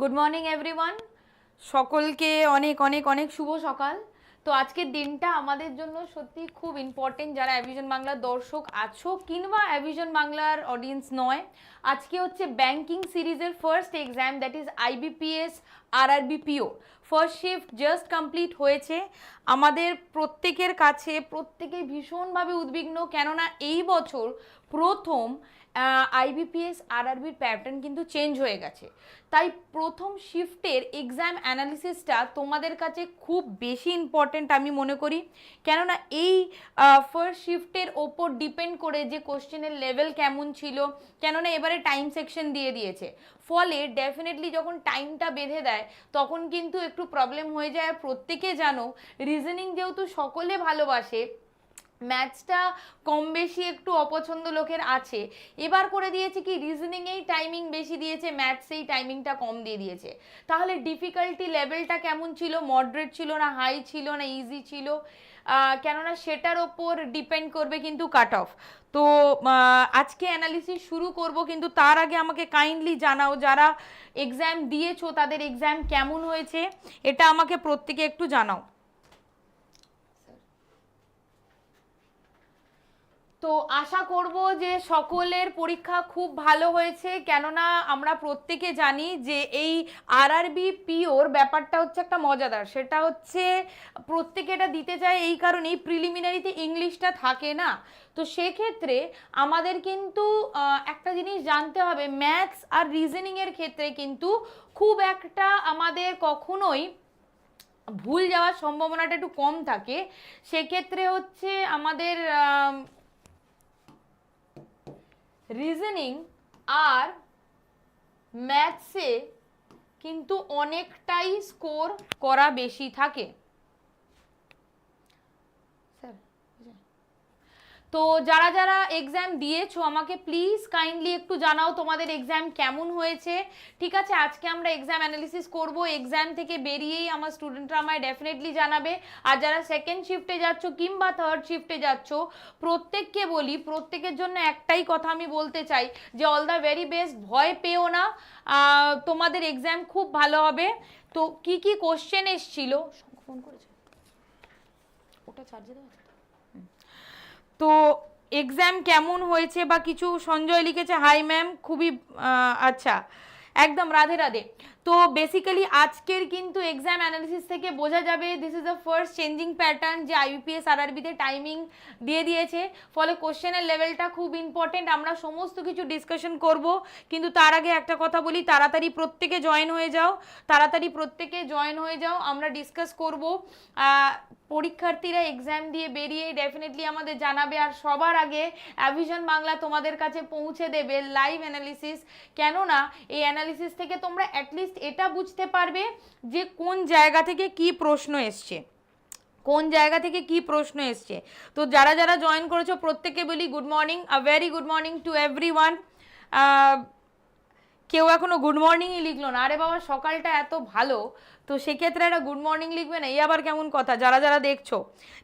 Good morning everyone সকলকে অনেক অনেক অনেক শুভ সকাল। তো আজকের দিনটা আমাদের জন্য সত্যি খুব ইম্পর্টেন্ট যারা অ্যাভিশন বাংলার দর্শক আছো কিংবা অ্যাভিশন বাংলার অডিয়েন্স নয়। আজকে হচ্ছে ব্যাংকিং সিরিজের first exam that is IBPS RRB PO first shift just complete হয়েছে। আমাদের প্রত্যেকের কাছে, প্রত্যেকেই ভীষণভাবে উদ্বিগ্ন, কেননা এই বছর প্রথম আইবিপিএস আরআরবির প্যাটার্ন কিন্তু চেঞ্জ হয়ে গেছে। তাই প্রথম শিফটের এক্সাম অ্যানালিসিসটা তোমাদের কাছে খুব বেশি ইম্পর্ট্যান্ট আমি মনে করি। কেননা এই ফার্স্ট শিফটের ওপর ডিপেন্ড করে যে কোশ্চেনের লেভেল কেমন ছিল, কেননা এবারে টাইম সেকশন দিয়ে দিয়েছে। ফলে ডেফিনেটলি যখন টাইমটা বেঁধে দেয়, তখন কিন্তু একটু প্রবলেম হয়ে যায়। আর প্রত্যেকে জানো রিজনিং যেহেতু সকলে ভালোবাসে ম্যাথসটা কম বেশি একটু অপছন্দ লোকের আছে। এবার করে দিয়েছে কি রিজনিংয়েই টাইমিং বেশি দিয়েছে ম্যাথসেই টাইমিংটা কম দিয়ে দিয়েছে। তাহলে ডিফিকাল্টি লেভেলটা কেমন ছিল? মডারেট ছিল না হাই ছিল না ইজি ছিল? কেননা সেটার ওপর ডিপেন্ড করবে কিন্তু কাট অফ তো আজকে অ্যানালিসিস শুরু করব, কিন্তু তার আগে আমাকে কাইন্ডলি জানাও, যারা এক্সাম দিয়েছ, তাদের এক্সাম কেমন হয়েছে, এটা আমাকে প্রত্যেকে একটু জানাও। তো আশা করব যে সকলের পরীক্ষা খুব ভালো হয়েছে। কেননা আমরা প্রত্যেকে জানি যে এই আর আরআরবি পিওর ব্যাপারটা হচ্ছে একটা মজাদার। সেটা হচ্ছে প্রত্যেকে এটা দিতে চায় এই কারণেই প্রিলিমিনারিতে ইংলিশটা থাকে না। তো সেক্ষেত্রে আমাদের কিন্তু একটা জিনিস জানতে হবে ম্যাথস আর রিজনিংয়ের ক্ষেত্রে কিন্তু খুব একটা আমাদের কখনোই ভুল যাওয়ার সম্ভাবনাটা একটু কম থাকে। সেক্ষেত্রে হচ্ছে আমাদের আম, রিজনিং আর ম্যাথসে কিন্তু অনেকটাই স্কোর করা বেশি থাকে স্যার তো যারা যারা এক্সাম দিয়েছ, আমাকে প্লিজ কাইন্ডলি একটু জানাও তোমাদের এক্সাম কেমন হয়েছে। ঠিক আছে, আজকে আমরা এক্সাম অ্যানালিসিস করব। এক্সাম থেকে বেরিয়েই আমার স্টুডেন্টরা আমায় ডেফিনেটলি জানাবে। আর যারা সেকেন্ড শিফটে যাচ্ছ কিংবা থার্ড শিফটে যাচ্ছ, প্রত্যেককে বলি, প্রত্যেকের জন্য একটাই কথা আমি বলতে চাই যে অল দ্য ভেরি বেস্ট ভয় পেও না। তোমাদের এক্সাম খুব ভালো হবে। তো কি কি কোশ্চেন এসছিল? ফোন করেছে। ওটা চার্জে দেওয়া? তো এক্সাম কেমন হয়েছে বা কিছু সঞ্জয় লিখেছে? হাই ম্যাম খুবই আচ্ছা একদম রাধে রাধে। তো বেসিক্যালি আজকের কিন্তু এক্সাম অ্যানালিসিস থেকে বোঝা যাবে this is the first changing pattern যে আইবিপিএস আরআরবিতে টাইমিং দিয়ে দিয়েছে। ফলে কোশ্চেনের লেভেলটা খুব ইম্পর্টেন্ট আমরা সমস্ত কিছু ডিসকাশন করব। কিন্তু তার আগে একটা কথা বলি, তাড়াতাড়ি প্রত্যেকে জয়েন হয়ে যাও, তাড়াতাড়ি প্রত্যেকে জয়েন হয়ে যাও, আমরা ডিসকাস করব। পরীক্ষার্থীরা এক্সাম দিয়ে বেরিয়ে ডেফিনেটলি আমাদের জানাবে, আর সবার আগে অ্যাভিশন বাংলা তোমাদের কাছে পৌঁছে দেবে লাইভ অ্যানালিসিস কেননা, এই অ্যানালিসিস থেকে তোমরা অ্যাটলিস্ট এটা বুঝতে পারবে যে কোন জায়গা থেকে কি প্রশ্ন এসছে। কোন জায়গা থেকে কি প্রশ্ন এসছে। তো যারা যারা জয়েন করেছ প্রত্যেকে বলি good morning a very good morning to everyone কেউ এখনও গুড মর্নিংই লিখলো না। আরে বাবা, সকালটা এত ভালো। তো সেক্ষেত্রে একটা গুড মর্নিং লিখবে না। এই আবার কেমন কথা? যারা যারা দেখছ।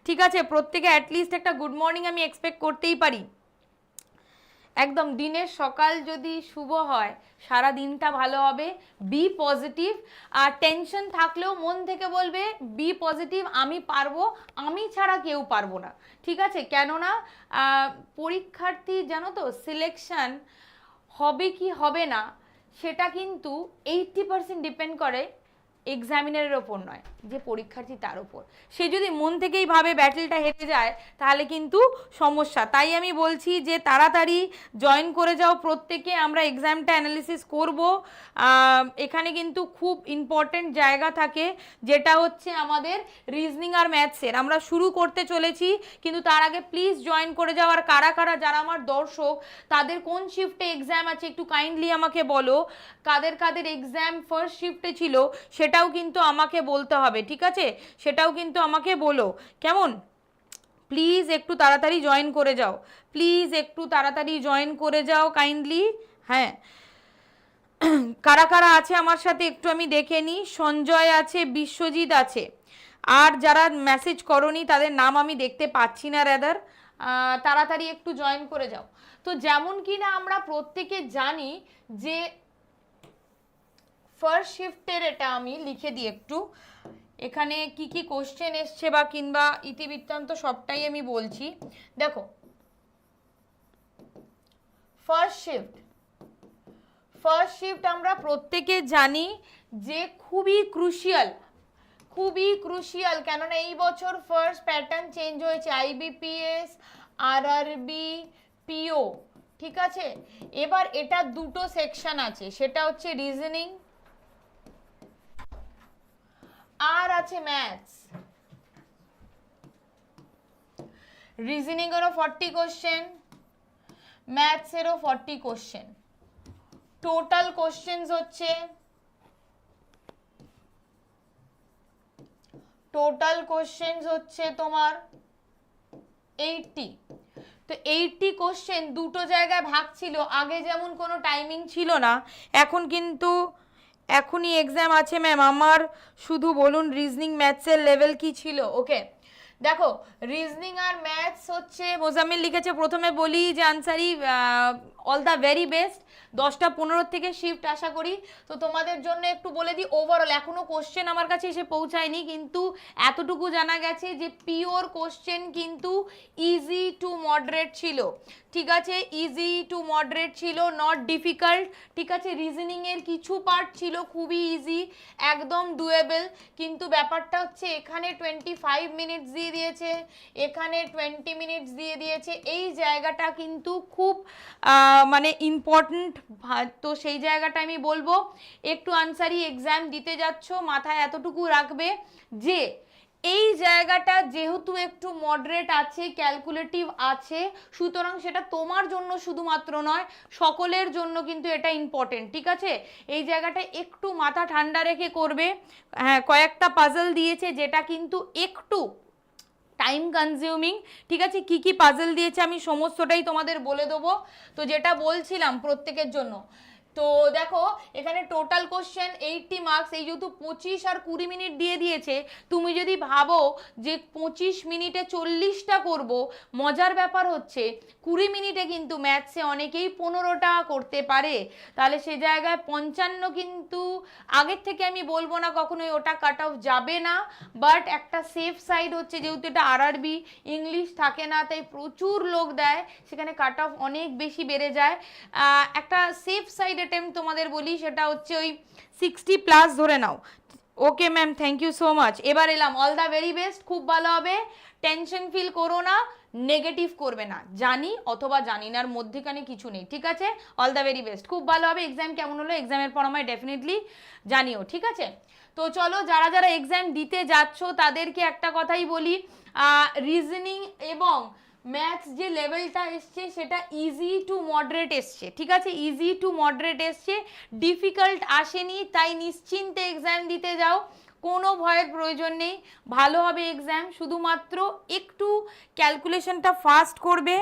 ঠিক আছে, প্রত্যেকে অ্যাটলিস্ট একটা গুড মর্নিং আমি এক্সপেক্ট করতেই পারি। একদম দিনের সকাল যদি শুভ হয়, সারা দিনটা ভালো হবে বি পজিটিভ আর টেনশন থাকলেও মন থেকে বলবে বি পজিটিভ আমি পারব, আমি ছাড়া কেউ পারব না। ঠিক আছে? কেননা পরীক্ষার্থী জানো তো সিলেকশন হবে কি হবে না, সেটা কিন্তু এইটটি পার্সেন্ট ডিপেন্ড করে এক্সামিনারের ওপর নয়। যে পরীক্ষার্থী তার উপর। সে যদি মন থেকেই ভাবে ব্যাটেলটা হেরে যায়, তাহলে কিন্তু সমস্যা। তাই আমি বলছি যে তাড়াতাড়ি জয়েন করে যাও। প্রত্যেকে আমরা এক্সামটা অ্যানালিসিস করব। এখানে কিন্তু খুব ইম্পর্টেন্ট জায়গা থাকে, যেটা হচ্ছে আমাদের রিজনিং আর ম্যাথসের আমরা শুরু করতে চলেছি, কিন্তু তার আগে প্লিজ জয়েন করে যাও আর কারা কারা, যারা আমার দর্শক, তাদের কোন শিফটে এক্সাম আছে একটু কাইন্ডলি আমাকে বলো। কাদের কাদের এক্সাম ফার্স্ট শিফটে ছিল, সেটাও কিন্তু আমাকে বলতে হবে। ঠিক আছে? সেটাও কিন্তু আমাকে বলো। কেমন? প্লিজ একটু তাড়াতাড়ি জয়েন করে যাও। প্লিজ একটু তাড়াতাড়ি জয়েন করে যাও কাইন্ডলি হ্যাঁ। কারা কারা আছে আমার সাথে একটু আমি দেখে নিই। সঞ্জয় আছে, বিশ্বজিৎ আছে। আর যারা মেসেজ করনি তাদের নাম আমি দেখতে পাচ্ছি না রেদার তাড়াতাড়ি একটু জয়েন করে যাও। তো যেমন কি না আমরা প্রত্যেকে জানি যে ফার্স্ট শিফটের এটা আমি লিখে দিই একটু। এখানে কি কি কোশ্চেন এসছে বা কিংবা ইতিবৃত্তান্ত সবটাই আমি বলছি। দেখো ফার্স্ট শিফট ফার্স্ট শিফট আমরা প্রত্যেকে জানি যে খুবই ক্রুশিয়াল খুবই ক্রুশিয়াল কেননা এই বছর ফার্স্ট প্যাটার্ন চেঞ্জ হয়েছে আইবিপিএস আরআরবি পিও ঠিক আছে? এবার এটা দুটো সেকশন আছে, সেটা হচ্ছে রিজনিং আর আছে ম্যাথস রিজনিং এরও ফর্টি কোশ্চেন ম্যাথসেরও ফর্টি কোশ্চেন টোটাল কোশ্চেন্স হচ্ছে টোটাল কোশ্চেন্স হচ্ছে তোমার এইটটি তো এইটটি কোশ্চেন দুটো জায়গায় ভাগ ছিল, আগে যেমন কোনো টাইমিং ছিল না, এখন কিন্তু এখনই এক্সাম আছে ম্যাম আমার শুধু বলুন রিজনিং ম্যাথসের লেভেল কি ছিল? ওকে দেখো রিজনিং আর ম্যাথস হচ্ছে, মোজাম্মিল লিখেছে, প্রথমে বলি যে Ansari all the very best দশটা পনেরো থেকে শিফট আশা করি। তো তোমাদের জন্য একটু বলে দিই ওভারঅল এখনও কোশ্চেন আমার কাছে এসে পৌঁছায়নি, কিন্তু এতটুকু জানা গেছে যে পিওর কোশ্চেন কিন্তু ইজি টু মডারেট ছিল। ঠিক আছে ইজি টু মডারেট ছিল নট ডিফিকাল্ট ঠিক আছে রিজনিংয়ের কিছু পার্ট ছিল খুবই ইজি একদম ডুয়েবল কিন্তু ব্যাপারটা হচ্ছে, এখানে টোয়েন্টি ফাইভ মিনিটস দিয়ে দিয়েছে, এখানে টোয়েন্টি মিনিটস দিয়ে দিয়েছে। এই জায়গাটা কিন্তু খুব মানে ইম্পর্ট্যান্ট তো সেই জায়গাটা আমি বলব। একটু আনসারি এক্সাম দিতে যাচ্ছ, মাথায় এতটুকু রাখবে যে, এই জায়গাটা যেহেতু একটু মডারেট আছে ক্যালকুলেটিভ আছে, সুতরাং সেটা তোমার জন্য শুধুমাত্র নয়, সকলের জন্য কিন্তু এটা ইম্পর্টেন্ট ঠিক আছে? এই জায়গাটা একটু মাথা ঠান্ডা রেখে করবে। হ্যাঁ কয়েকটা পাজল দিয়েছে, যেটা কিন্তু একটু টাইম কনজিউমিং ঠিক আছে? কি কি পাজেল দিয়েছে আমি সমস্তটাই তোমাদের বলে দেবো। তো যেটা বলছিলাম প্রত্যেকের জন্য তো দেখো, এখানে টোটাল কোশ্চেন এইটটি মার্কস এই যেহেতু পঁচিশ আর কুড়ি মিনিট দিয়ে দিয়েছে, তুমি যদি ভাবো যে পঁচিশ মিনিটে চল্লিশটা করব, মজার ব্যাপার হচ্ছে কুড়ি মিনিটে কিন্তু ম্যাথসে অনেকেই পনেরোটা করতে পারে। তাহলে সে জায়গায় পঞ্চান্ন কিন্তু আগের থেকে আমি বলব না কখনোই, ওটা কাট অফ যাবে না। বাট একটা সেফ সাইড হচ্ছে, যেহেতু এটা আরআরবি ইংলিশ থাকে না, তাই প্রচুর লোক দেয়, সেখানে কাট অফ অনেক বেশি বেড়ে যায়। একটা সেফ সাইড অ্যাটেম্প তোমাদের বলি, সেটা হচ্ছে ওই সিক্সটি প্লাস ধরে নাও। Okay ma'am thank you so much এবার এলাম অল দ্য ভেরি বেস্ট খুব ভালো হবে। টেনশন ফিল করো না নেগেটিভ করবে না। জানি অথবা জানি না আর মধ্যেখানে কিছু নেই, ঠিক আছে? অল দ্য ভেরি বেস্ট খুব ভালো হবে। এক্সাম কেমন হলো? এক্সামের পর আমায় ডেফিনেটলি জানিও, ঠিক আছে? তো চলো, যারা যারা এক্সাম দিতে যাচ্ছ, তাদেরকে একটা কথাই বলি রিজনিং এবং ম্যাথস যে লেভেলটা এসছে, সেটা ইজি টু মডারেট এসছে, ঠিক আছে? ইজি টু মডারেট এসছে ডিফিকাল্ট আসেনি, তাই নিশ্চিন্তে এক্সাম দিতে যাও। কোনো ভয়ের প্রয়োজন নেই, ভালো হবে এক্সাম শুধুমাত্র একটু ক্যালকুলেশনটা ফাস্ট করবে।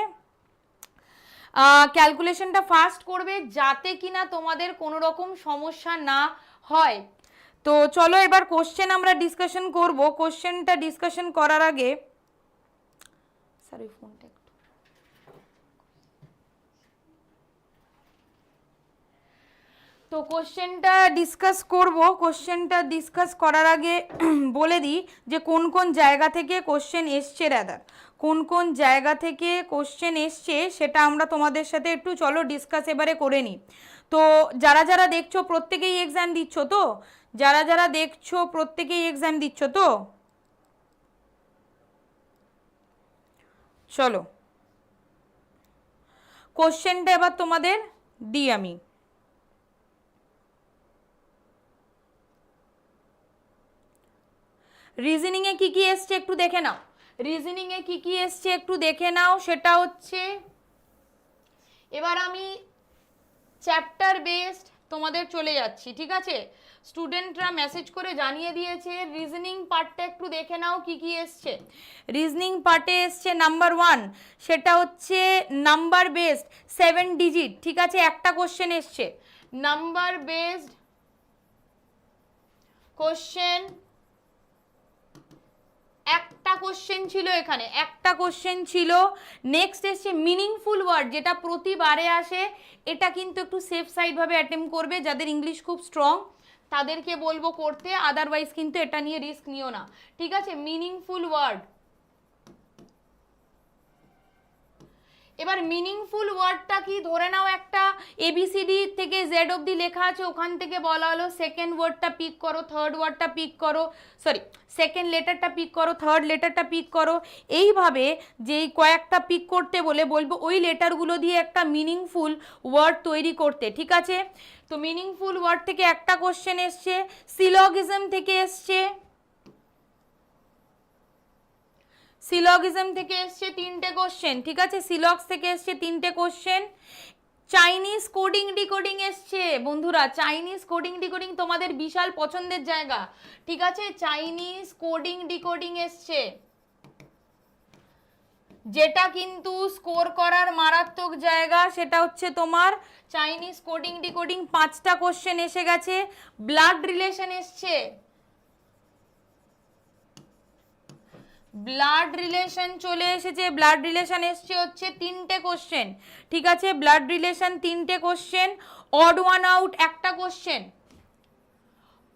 ক্যালকুলেশনটা ফাস্ট করবে, যাতে কিনা তোমাদের কোনো রকম সমস্যা না হয়। তো চলো এবার কোশ্চেন আমরা ডিসকাশন করব। কোশ্চেনটা ডিসকাশন করার আগে স্যার, ওই ফোনটা একটু। তো কোশ্চেনটা ডিসকাস করব। কোশ্চেনটা ডিসকাস করার আগে বলে দিই যে কোন কোন জায়গা থেকে কোশ্চেন এসছে রাদার কোন কোন জায়গা থেকে কোশ্চেন এসছে, সেটা আমরা তোমাদের সাথে একটু চলো ডিসকাস এবারে করে নিই। তো যারা যারা দেখছ, প্রত্যেকেই এক্সাম দিচ্ছ তো? যারা যারা দেখছ, প্রত্যেকেই এক্সাম দিচ্ছ তো? চলো। কোশ্চেনটা এবার তোমাদের দিই আমি। রিজনিংয়ে কি কি এসছে একটু দেখে নাও। রিজনিংয়ে কি কি এসছে একটু দেখে নাও, সেটা হচ্ছে এবার আমি চ্যাপ্টার বেসড তোমাদের চলে যাচ্ছি, ঠিক আছে? স্টুডেন্টরা মেসেজ করে জানিয়ে দিয়েছে রিজনিং পার্টটা একটু দেখে নাও কি কি এসছে। রিজনিং পার্টে এসছে নাম্বার ওয়ান সেটা হচ্ছে নাম্বার বেসড সেভেন ডিজিট ঠিক আছে? একটা কোশ্চেন এসছে। নাম্বার বেসড কোশ্চেন একটা কোশ্চেন ছিল এখানে, একটা কোশ্চেন ছিল। নেক্সট এসছে মিনিংফুল ওয়ার্ড যেটা প্রতিবারে আসে, এটা কিন্তু একটু সেফ সাইডভাবে অ্যাটেম্প করবে, যাদের ইংলিশ খুব স্ট্রং তাদেরকে বলব করতে আদারওয়াইজ কিন্তু এটা নিয়ে রিস্ক নিও না। ঠিক আছে? মিনিংফুল ওয়ার্ড এবার মিনিংফুল ওয়ার্ডটা কি? ধরে নাও একটা এবিসিডি থেকে জেড অবধি লেখা আছে, ওখান থেকে বলা হলো সেকেন্ড ওয়ার্ডটা পিক করো থার্ড ওয়ার্ডটা পিক করো সরি সেকেন্ড লেটারটা পিক করো থার্ড লেটারটা পিক করো, এইভাবে যেই কয়েকটা পিক করতে বলে, বলব ওই লেটারগুলো দিয়ে একটা মিনিংফুল ওয়ার্ড তৈরি করতে, ঠিক আছে? তো মিনিংফুল ওয়ার্ড থেকে একটা কোশ্চেন এসছে সিলগিজম থেকে এসছে সিলগিজম থেকে এসছে তিনটে কোশ্চেন ঠিক আছে? সিলক্স থেকে এসছে তিনটে কোশ্চেন চাইনিজ কোডিং ডিকোডিং এসছে। বন্ধুরা চাইনিজ কোডিং ডিকোডিং তোমাদের বিশাল পছন্দের জায়গা। ঠিক আছে? চাইনিজ কোডিং ডিকোডিং এসছে। যেটা কিন্তু স্কোর করার মারাত্মক জায়গা, সেটা হচ্ছে তোমার চাইনিজ কোডিং ডিকোডিং পাঁচটা কোশ্চেন এসে গেছে। ব্লাড রিলেশন এসছে। ব্লাড রিলেশন চলে এসেছে, ব্লাড রিলেশন এসছে হচ্ছে তিনটে কোশ্চেন ঠিক আছে? ব্লাড রিলেশন তিনটে কোশ্চেন অড ওয়ান আউট একটা কোশ্চেন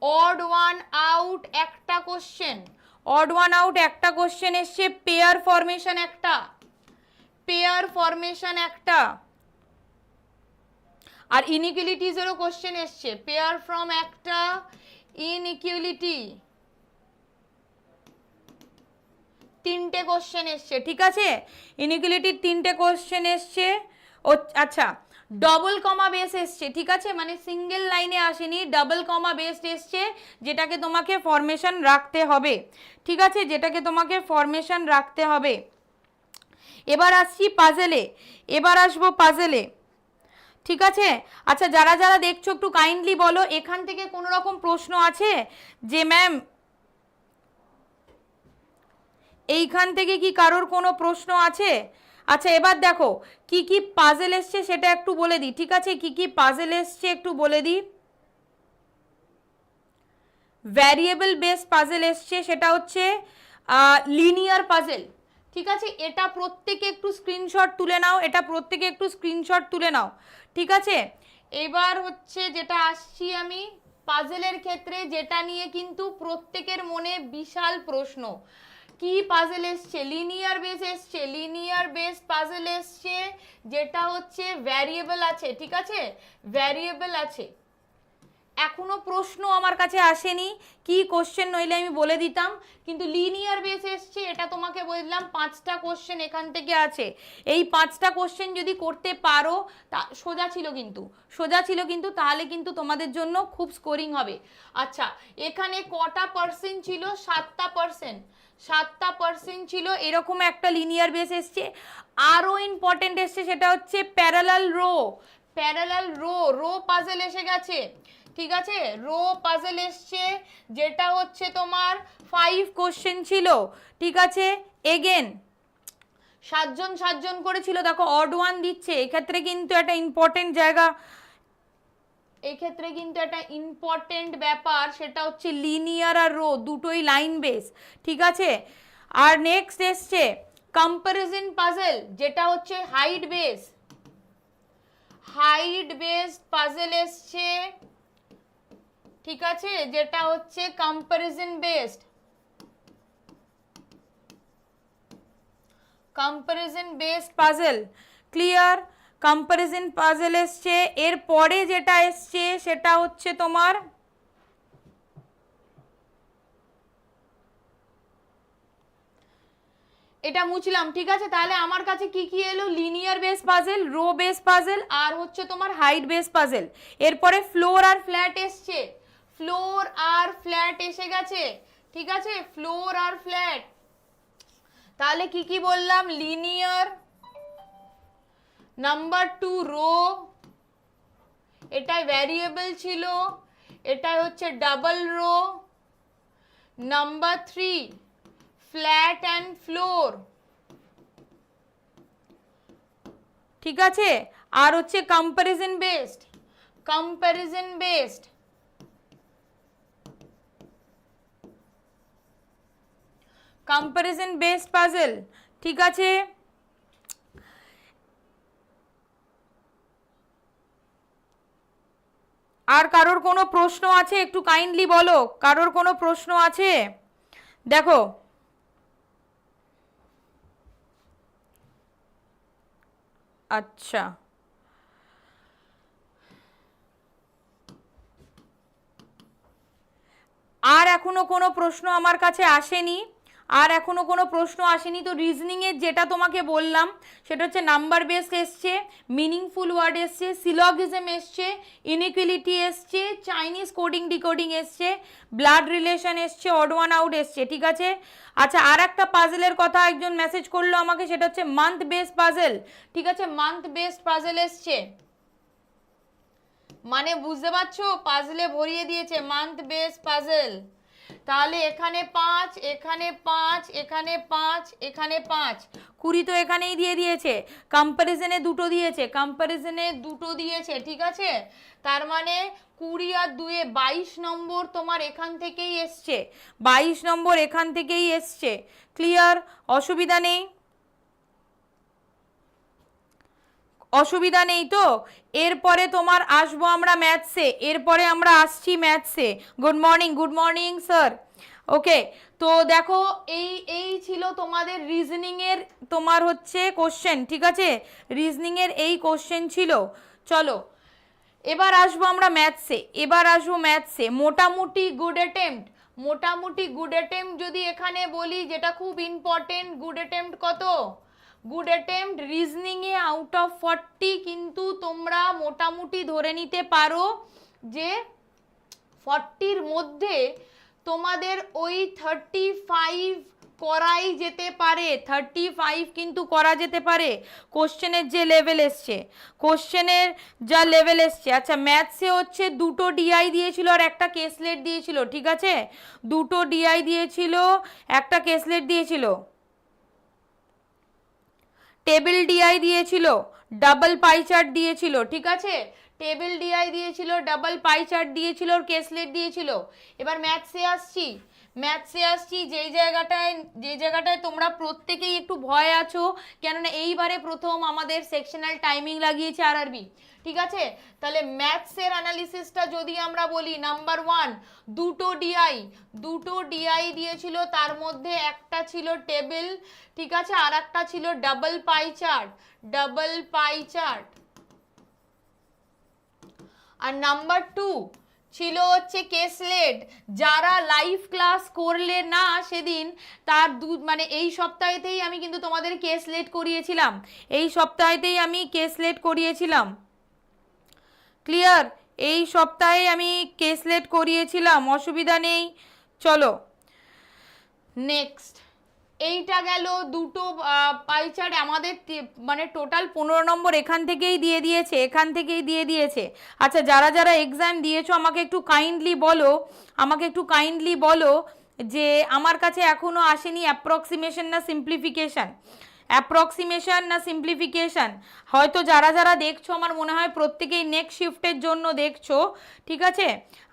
অড ওয়ান আউট একটা কোশ্চেন অড ওয়ান আউট একটা কোশ্চেন এসছে পেয়ার ফরমেশন একটা পেয়ার ফরমেশন একটা, আর ইনইকুয়ালিটিজেরও কোশ্চেন এসছে পেয়ার ফ্রম একটা ইনইকুয়ালিটি তিনটে কোশ্চেন এসছে, ঠিক আছে? ইনইকুয়ালিটির তিনটে কোশ্চেন এসছে। ও আচ্ছা ডবল কমা বেস এসছে, ঠিক আছে? মানে সিঙ্গেল লাইনে আসেনি ডাবল কমা বেসড এসছে, যেটাকে তোমাকে ফরমেশন রাখতে হবে। ঠিক আছে? যেটাকে তোমাকে ফরমেশন রাখতে হবে। এবার আসছি পাজেলে এবার আসব পাজেলে ঠিক আছে? আচ্ছা যারা যারা দেখছ, একটু কাইন্ডলি বলো, এখান থেকে কোনো রকম প্রশ্ন আছে? যে ম্যাম এইখান থেকে কি কারোর কোনো প্রশ্ন আছে? আচ্ছা এবার দেখো, কি কি পাজেল এসছে সেটা একটু বলে দিই, ঠিক আছে? কি কি পাজেল এসছে একটু বলে দিই। ভ্যারিয়েবল বেস পাজেল এসছে, সেটা হচ্ছে লিনিয়ার পাজেল ঠিক আছে? এটা প্রত্যেকে একটু স্ক্রিনশট তুলে নাও, এটা প্রত্যেকে একটু স্ক্রিনশট তুলে নাও, ঠিক আছে? এবার হচ্ছে যেটা আসছি আমি পাজেলের ক্ষেত্রে, যেটা নিয়ে কিন্তু প্রত্যেকের মনে বিশাল প্রশ্ন। কি পাজেল এসছে? লিনিয়ার বেস এসছে লিনিয়ার বেস পাজেল এসছে, যেটা হচ্ছে ভ্যারিয়েবল আছে, ঠিক আছে? ভ্যারিয়েবল আছে। এখনও প্রশ্ন আমার কাছে আসেনি, কি কোশ্চেন নইলে আমি বলে দিতাম, কিন্তু লিনিয়ার বেস এসছে, এটা তোমাকে বললাম, পাঁচটা কোশ্চেন এখান থেকে আছে। এই পাঁচটা কোশ্চেন যদি করতে পারো, তা সোজা ছিল কিন্তু, সোজা ছিল কিন্তু, তাহলে কিন্তু তোমাদের জন্য খুব স্কোরিং হবে। আচ্ছা এখানে কটা পার্সেন্ট ছিল? সাতটা পার্সেন্ট সাতটা পার্সেন্ট ছিল, এরকম একটা লিনিয়ার বেস এসছে। আরও ইম্পর্টেন্ট এসছে, সেটা হচ্ছে parallel row parallel row row puzzle এসে গেছে। ঠিক আছে? রো পাজেল এসছে, যেটা হচ্ছে তোমার ফাইভ কোশ্চেন ছিল, ঠিক আছে? এগেন সাতজন সাতজন করেছিল, দেখো অড ওয়ান দিচ্ছে, এক্ষেত্রে কিন্তু একটা ইম্পর্টেন্ট জায়গা। এক্ষেত্রে কিন্তু একটা ইম্পর্টেন্ট ব্যাপার, সেটা হচ্ছে লিনিয়ার আর রো দুটোই লাইন বেস ঠিক আছে? আর নেক্সট এসছে কম্পারিজন পাজেল যেটা হচ্ছে height base height based puzzle এসছে ঠিক আছে? যেটা হচ্ছে comparison based comparison based puzzle clear comparison puzzle এসছে। এর পরে যেটা এসছে, সেটা হচ্ছে তোমার এটা মুছলাম, ঠিক আছে? তাহলে আমার কাছে কি কি এলো? Linear base puzzle row base puzzle আর হচ্ছে তোমার হাইট বেস পাজেল এরপরে ফ্লোর আর ফ্ল্যাট এসছে। ফ্লোর আর ফ্ল্যাট এসে গেছে। ঠিক আছে? ফ্লোর আর ফ্ল্যাট তাহলে কি কি বললাম? লিনিয়ার নাম্বার টু রো এটাই ভ্যারিয়েবল ছিল। এটাই হচ্ছে double row number three flat and floor ঠিক আছে? আর হচ্ছে comparison based comparison based comparison based puzzle ঠিক আছে? আর কারোর কোনো প্রশ্ন আছে? একটু কাইন্ডলি বলো। কারোর কোনো প্রশ্ন আছে? দেখো। আচ্ছা। আর এখনও কোনো প্রশ্ন আমার কাছে আসেনি। আর এখনও কোনো প্রশ্ন আসেনি, তো রিজনিংয়ের যেটা তোমাকে বললাম, সেটা হচ্ছে নাম্বার বেস এসছে মিনিংফুল ওয়ার্ড এসছে সিলগিজম এসছে ইনইকুয়ালিটি এসছে চাইনিজ কোডিং ডিকোডিং এসছে ব্লাড রিলেশন এসছে অড ওয়ান আউট এসছে, ঠিক আছে? আচ্ছা আর একটা পাজেলের কথা একজন মেসেজ করল আমাকে, সেটা হচ্ছে মান্থ বেস পাজেল ঠিক আছে? মান্থ বেসড পাজেল এসছে। মানে বুঝতে পারছ? পাজলে ভরিয়ে দিয়েছে মান্থ বেস পাজল তাহলে এখানে পাঁচ এখানে পাঁচ এখানে পাঁচ এখানে পাঁচ। কুড়ি তো এখানেই দিয়ে দিয়েছে। কম্প্যারিজনে দুটো দিয়েছে। কম্প্যারিজনে দুটো দিয়েছে, ঠিক আছে? তার মানে কুড়ি আর দুয়ে বাইশ নম্বর তোমার এখান থেকেই এসছে। বাইশ নম্বর এখান থেকেই এসছে। ক্লিয়ার অসুবিধা নেই। অসুবিধা নেই তো? এরপরে তোমার আসব আমরা ম্যাথসে এরপরে আমরা আসছি ম্যাথসে good morning good morning sir okay তো দেখো, এই এই ছিল তোমাদের রিজনিংয়ের তোমার হচ্ছে কোশ্চেন ঠিক আছে? রিজনিংয়ের এই কোশ্চেন ছিল। চলো, এবার আসব আমরা ম্যাথসে এবার আসব ম্যাথসে মোটামুটি গুড অ্যাটেম্পট মোটামুটি গুড অ্যাটেম্পট যদি এখানে বলি, যেটা খুব ইম্পর্টেন্ট গুড অ্যাটেম্পট কত? গুড অ্যাটেম্পট রিজনিংয়ে আউট অফ ফর্টি কিন্তু তোমরা মোটামুটি ধরে নিতে পারো যে ফর্টির মধ্যে তোমাদের ওই থার্টি ফাইভ করাই যেতে পারে। থার্টি ফাইভ কিন্তু করা যেতে পারে। কোশ্চেনের যে লেভেল এসছে। কোশ্চেনের যা লেভেল এসছে। আচ্ছা ম্যাথসে হচ্ছে দুটো ডিআই দিয়েছিল আর একটা কেসলেট দিয়েছিল, ঠিক আছে? দুটো ডিআই দিয়েছিল, একটা কেসলেট দিয়েছিল। টেবিল ডিআই দিয়েছিল ডাবল পাই চার্ট দিয়েছিল, ঠিক আছে? টেবিল ডিআই দিয়েছিল ডাবল পাই চার্ট দিয়েছিল কেসলেট দিয়েছিল। এবার ম্যাথসে আসছি। ম্যাথসে আসছি, যেই জায়গাটায় যে জায়গাটায় তোমরা প্রত্যেকেই একটু ভয় আছো, কেননা এইবারে প্রথম আমাদের সেকশনাল টাইমিং লাগিয়েছে আর আরবি ঠিক আছে? তাহলে ম্যাথসের অ্যানালিসিসটা যদি আমরা বলি নাম্বার ওয়ান দুটো ডিআই দুটো ডিআই দিয়েছিল, তার মধ্যে একটা ছিল টেবিল ঠিক আছে? আর একটা ছিল double pie chart double pie chart আর নাম্বার টু ছিল হচ্ছে কেসলেট। যারা লাইভ ক্লাস করলে না সেদিন তার দু মানে এই সপ্তাহেতেই আমি কিন্তু তোমাদের কেসলেট করিয়েছিলাম। এই সপ্তাহেতেই আমি কেসলেট করিয়েছিলাম। ক্লিয়ার এই সপ্তাহে আমি কেসলেট করিয়েছিলাম, অসুবিধা নেই। চলো। নেক্সট এইটা গেল, দুটো পাইচার আমাদের মানে টোটাল পনেরো নম্বর এখান থেকেই দিয়ে দিয়েছে, এখান থেকেই দিয়ে দিয়েছে। আচ্ছা যারা যারা এক্সাম দিয়েছ, আমাকে একটু কাইন্ডলি বলো, আমাকে একটু কাইন্ডলি বলো যে আমার কাছে এখনও আসেনি অ্যাপ্রক্সিমেশন না সিম্পলিফিকেশান অ্যাপ্রক্সিমেশন না সিম্পলিফিকেশান হয়তো যারা যারা দেখছ, আমার মনে হয় প্রত্যেকেই নেক্সট শিফটের জন্য দেখছ, ঠিক আছে?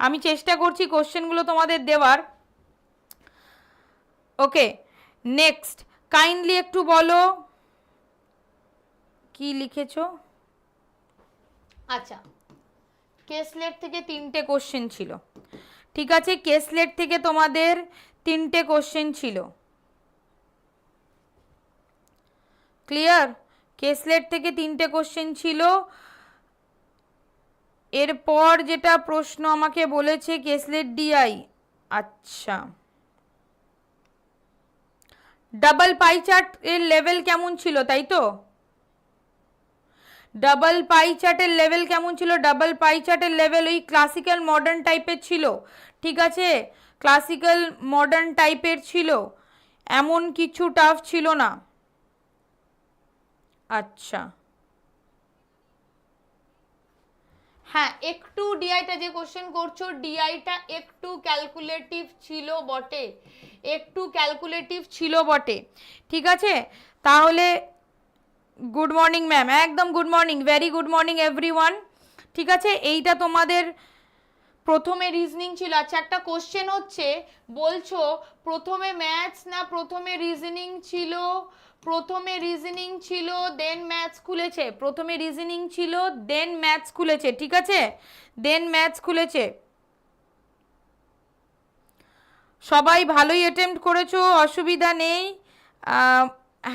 আমি চেষ্টা করছি কোশ্চেনগুলো তোমাদের দেওয়ার। ওকে নেক্সট কাইন্ডলি একটু বলো। কি লিখেছো? আচ্ছা কেসলেট থেকে তিনটে কোশ্চেন ছিল। ঠিক আছে কেসলেট থেকে তোমাদের তিনটে কোশ্চেন ছিল। ক্লিয়ার কেসলেট থেকে তিনটে কোশ্চেন ছিল। এরপর যেটা প্রশ্ন আমাকে বলেছে কেসলেট ডিআই আচ্ছা। ডাবল পাই চার্ট এর লেভেল কেমন ছিল, তাই তো? ডাবল পাই চার্টের লেভেল কেমন ছিল? ডাবল পাই চার্টের লেভেল ওই ক্লাসিক্যাল মডার্ন টাইপের ছিল, ঠিক আছে? ক্লাসিক্যাল মডার্ন টাইপের ছিল, এমন কিছু টাফ ছিল না। আচ্ছা। হ্যাঁ একটু ডিআইটা যে কোশ্চেন করছ ডিআইটা একটু ক্যালকুলেটিভ ছিল বটে। একটু ক্যালকুলেটিভ ছিল বটে। ঠিক আছে? তাহলে গুড মর্নিং ম্যাম একদম good morning very good morning everyone ঠিক আছে? এইটা তোমাদের প্রথমে রিজনিং ছিল। আচ্ছা একটা কোশ্চেন হচ্ছে, বলছো প্রথমে ম্যাথস না প্রথমে রিজনিং ছিল? প্রথমে রিজনিং ছিল দেন ম্যাথস খুলেছে। প্রথমে রিজনিং ছিল দেন ম্যাথস খুলেছে, ঠিক আছে? দেন ম্যাথস খুলেছে। সবাই ভালোই অ্যাটেম্প্ট করেছ, অসুবিধা নেই।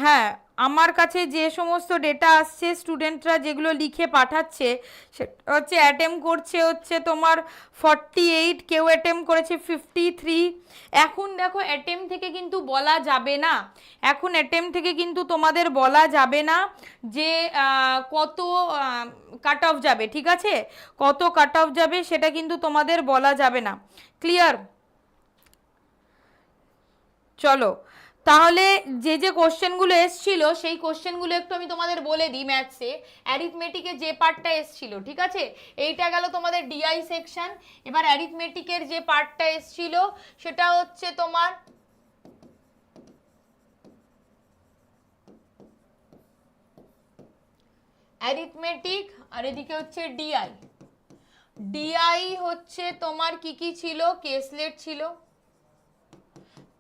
হ্যাঁ আমার কাছে যে সমস্ত ডেটা আসছে স্টুডেন্টরা যেগুলো লিখে পাঠাচ্ছে, সেটা হচ্ছে অ্যাটেম্প করছে হচ্ছে তোমার ফর্টি এইট কেউ অ্যাটেম্প করেছে ফিফটি থ্রি এখন দেখো অ্যাটেম থেকে কিন্তু বলা যাবে না। এখন অ্যাটেম থেকে কিন্তু তোমাদের বলা যাবে না যে কত কাট অফ যাবে, ঠিক আছে? কত কাট অফ যাবে সেটা কিন্তু তোমাদের বলা যাবে না। ক্লিয়ার চলো। তাহলে যে যে কোশ্চেনগুলো এসছিল, সেই কোশ্চেনগুলো একটু আমি তোমাদের বলে দিই ম্যাথসে অ্যারিথমেটিকে যে পার্টটা এসছিল, ঠিক আছে? এইটা গেল তোমাদের ডিআই সেকশন এবার অ্যারিথমেটিকের যে পার্টটা এসছিল, সেটা হচ্ছে তোমার অ্যারিথমেটিক আর এদিকে হচ্ছে ডিআই ডিআই হচ্ছে তোমার কি কি ছিল? কেসলেট ছিল।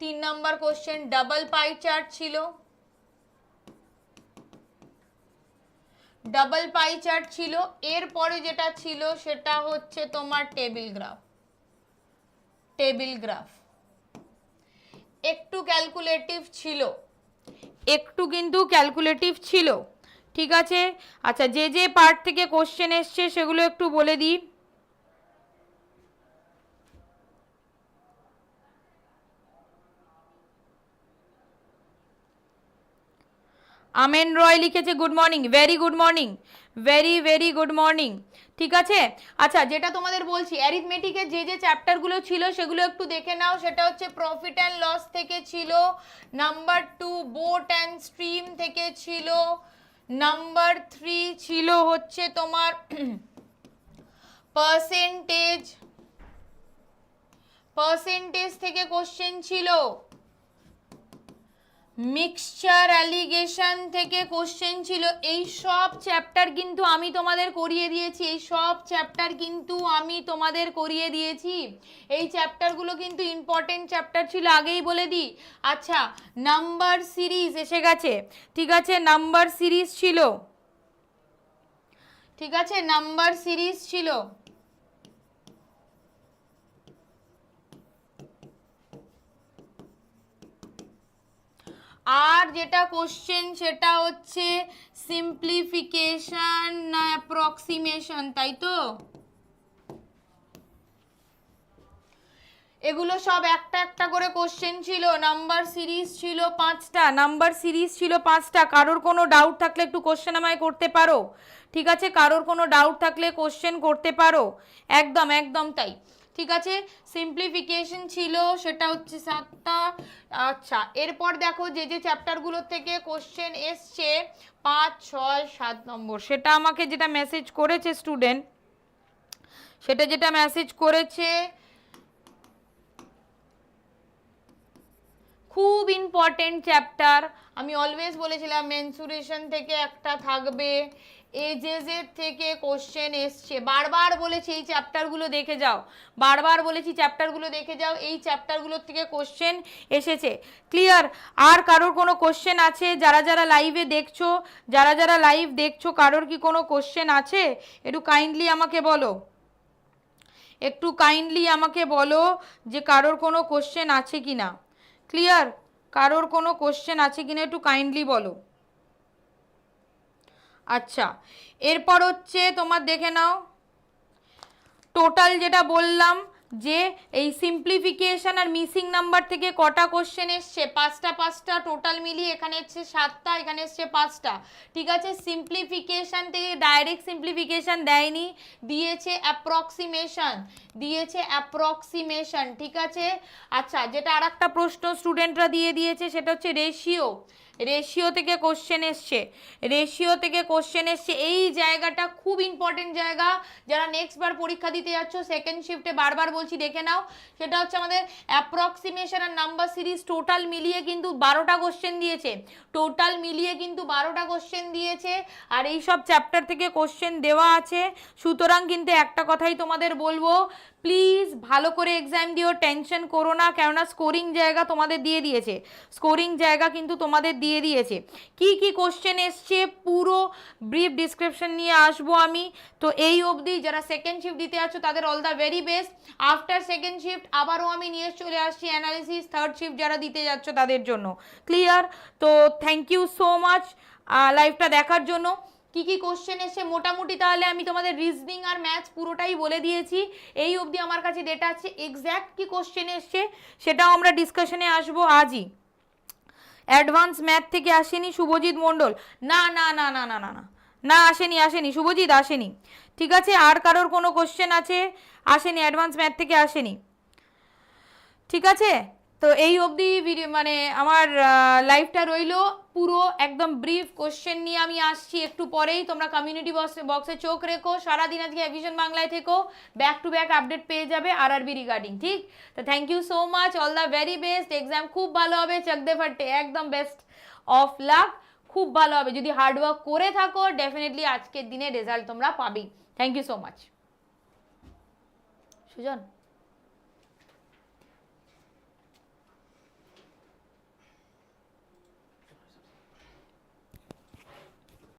তিন number question double pie chart ছিল। ডাবল পাই চার্ট ছিল। এরপরে যেটা ছিল সেটা হচ্ছে তোমার টেবিল গ্রাফ টেবিল গ্রাফ একটু ক্যালকুলেটিভ ছিল। একটু কিন্তু ক্যালকুলেটিভ ছিল। ঠিক আছে? আচ্ছা যে যে পার্ট থেকে কোশ্চেন এসছে সেগুলো একটু বলে দিই। আমেন রয় লিখেছে good morning very good morning very very good morning ঠিক আছে? আচ্ছা যেটা তোমাদের বলছি অ্যারিথমেটিকের যে যে চ্যাপ্টারগুলো ছিল, সেগুলো একটু দেখে নাও। সেটা হচ্ছে প্রফিট অ্যান্ড লস থেকে ছিল number two boat and stream থেকে ছিল নাম্বার থ্রি ছিল হচ্ছে তোমার পার্সেন্টেজ পার্সেন্টেজ থেকে কোশ্চেন ছিল। মিক্সচার অ্যালিগেশন থেকে কোশ্চেন ছিল। এই সব চ্যাপ্টার কিন্তু আমি তোমাদের করিয়ে দিয়েছি। এই সব চ্যাপ্টার কিন্তু আমি তোমাদের করিয়ে দিয়েছি। এই চ্যাপ্টারগুলো কিন্তু ইম্পর্টেন্ট চ্যাপ্টার ছিল, আগেই বলে দিই। আচ্ছা নাম্বার সিরিজ এসে গেছে। ঠিক আছে নাম্বার সিরিজ ছিল। ঠিক আছে নাম্বার সিরিজ ছিল। আর যেটা কোশ্চেন সেটা হচ্ছে সিম্পলিফিকেশন না অ্যাপ্রক্সিমেশন তাই তো? এগুলো সব একটা একটা করে কোশ্চেন ছিল নাম্বার সিরিজ ছিল পাঁচটা নাম্বার সিরিজ ছিল পাঁচটা। কারোর কোনো ডাউট থাকলে একটু কোশ্চেন আমায় করতে পারো? ঠিক আছে? কারোর কোনো ডাউট থাকলে কোশ্চেন করতে পারো? একদম একদম তাই। ঠিক আছে? সিম্পলিফিকেশন ছিল, সেটা হচ্ছে সাতটা আচ্ছা এরপর দেখো যে যে চ্যাপ্টারগুলোর থেকে কোশ্চেন এসছে, পাঁচ, ছয়, সাত নম্বর, সেটা আমাকে যেটা মেসেজ করেছে স্টুডেন্ট সেটা যেটা মেসেজ করেছে, খুব ইম্পর্টেন্ট চ্যাপ্টার আমি অলওয়েজ বলেছিলাম মেনসুরেশন থেকে একটা থাকবে এজেজের থেকে কোশ্চেন এসছে। বারবার বলেছি এই চ্যাপ্টারগুলো দেখে যাও। বারবার বলেছি চ্যাপ্টারগুলো দেখে যাও, এই চ্যাপ্টারগুলোর থেকে কোশ্চেন এসেছে। ক্লিয়ার আর কারোর কোনো কোশ্চেন আছে? যারা যারা লাইভে দেখছ, যারা যারা লাইভ দেখছ, কারোর কি কোনো কোশ্চেন আছে? একটু কাইন্ডলি আমাকে বলো। একটু কাইন্ডলি আমাকে বলো যে কারোর কোনো কোশ্চেন আছে কি না ক্লিয়ার কারোর কোনো কোশ্চেন আছে কিনা একটু কাইন্ডলি বলো। আচ্ছা এরপর হচ্ছে তোমার দেখে নাও। টোটাল যেটা বললাম যে এই সিম্পলিফিকেশন আর মিসিং নাম্বার থেকে কটা কোশ্চেন এসছে? পাঁচটা পাঁচটা টোটাল মিলিয়ে এখানে এসছে সাতটা, এখানে এসছে পাঁচটা। ঠিক আছে? সিম্পলিফিকেশন থেকে ডাইরেক্ট সিম্পলিফিকেশন দেয়নি। দিয়েছে অ্যাপ্রক্সিমেশন দিয়েছে অ্যাপ্রক্সিমেশন ঠিক আছে? আচ্ছা যেটা আর একটা প্রশ্ন স্টুডেন্টরা দিয়ে দিয়েছে, সেটা হচ্ছে রেশিও রেশিও থেকে কোশ্চেন এসছে। রেশিও থেকে কোশ্চেন এসছে। এই জায়গাটা খুব ইম্পর্টেন্ট জায়গা। যারা নেক্সট বার পরীক্ষা দিতে যাচ্ছ সেকেন্ড শিফটে বারবার বলছি, দেখে নাও। সেটা হচ্ছে আমাদের অ্যাপ্রক্সিমেশন আর নাম্বার সিরিজ টোটাল মিলিয়ে কিন্তু বারোটা কোশ্চেন দিয়েছে। টোটাল মিলিয়ে কিন্তু বারোটা কোশ্চেন দিয়েছে। আর এই সব চ্যাপ্টার থেকে কোশ্চেন দেওয়া আছে। সুতরাং কিন্তু একটা কথাই তোমাদের বলব প্লিজ ভালো করে এক্সাম দিও টেনশন করো না। কেননা স্কোরিং জায়গা তোমাদের দিয়ে দিয়েছে। স্কোরিং জায়গা কিন্তু তোমাদের দিয়ে দিয়েছে। কি কি কোশ্চেন এসছে পুরো ব্রিফ ডিসক্রিপশন নিয়ে আসব আমি। তো এই অবধি যারা সেকেন্ড শিফট দিতে আছো, তাদের all the very best after second shift আবারও আমি নিয়ে চলে আসছি অ্যানালিসিস থার্ড শিফট যারা দিতে যাচ্ছ, তাদের জন্য। ক্লিয়ার তো থ্যাংক ইউ সো মাচ লাইভটা দেখার জন্য। কি কি কোশ্চেন এসে মোটামুটি তাহলে আমি তোমাদের রিজনিং আর ম্যাথস পুরোটাই বলে দিয়েছি। এই অবধি আমার কাছে ডেটা আছে। এক্স্যাক্ট কি কোশ্চেন এসছে, সেটাও আমরা ডিসকাশনে আসব আজই। অ্যাডভান্স ম্যাথ থেকে আসেনি শুভজিৎ মণ্ডল। না না না না না না না। না, আসেনি আসেনি। শুভজিৎ, আসেনি। ঠিক আছে, আর কারোর কোনো কোশ্চেন আছে? আসেনি, অ্যাডভান্স ম্যাথ থেকে আসেনি। ঠিক আছে? তো এই অবধি ভিডিও মানে আমার লাইফটা রইল। পুরো একদম ব্রিফ কোশ্চেন নিয়ে আমি আসছি। একটু পরেই তোমরা কমিউনিটি বক্সে চোখ রেখো। সারাদিন আজকে এভিশন বাংলায় থেকো। ব্যাক টু ব্যাক আপডেট পেয়ে যাবে আর আরবি রিগার্ডিং ঠিক? তো thank you so much all the very best exam খুব ভালো হবে। চকদে ফাটে একদম বেস্ট অফ লাক খুব ভালো হবে। যদি হার্ডওয়ার্ক করে থাকো ডেফিনেটলি আজকের দিনে রেজাল্ট তোমরা পাবেই। Thank you so much Sujan?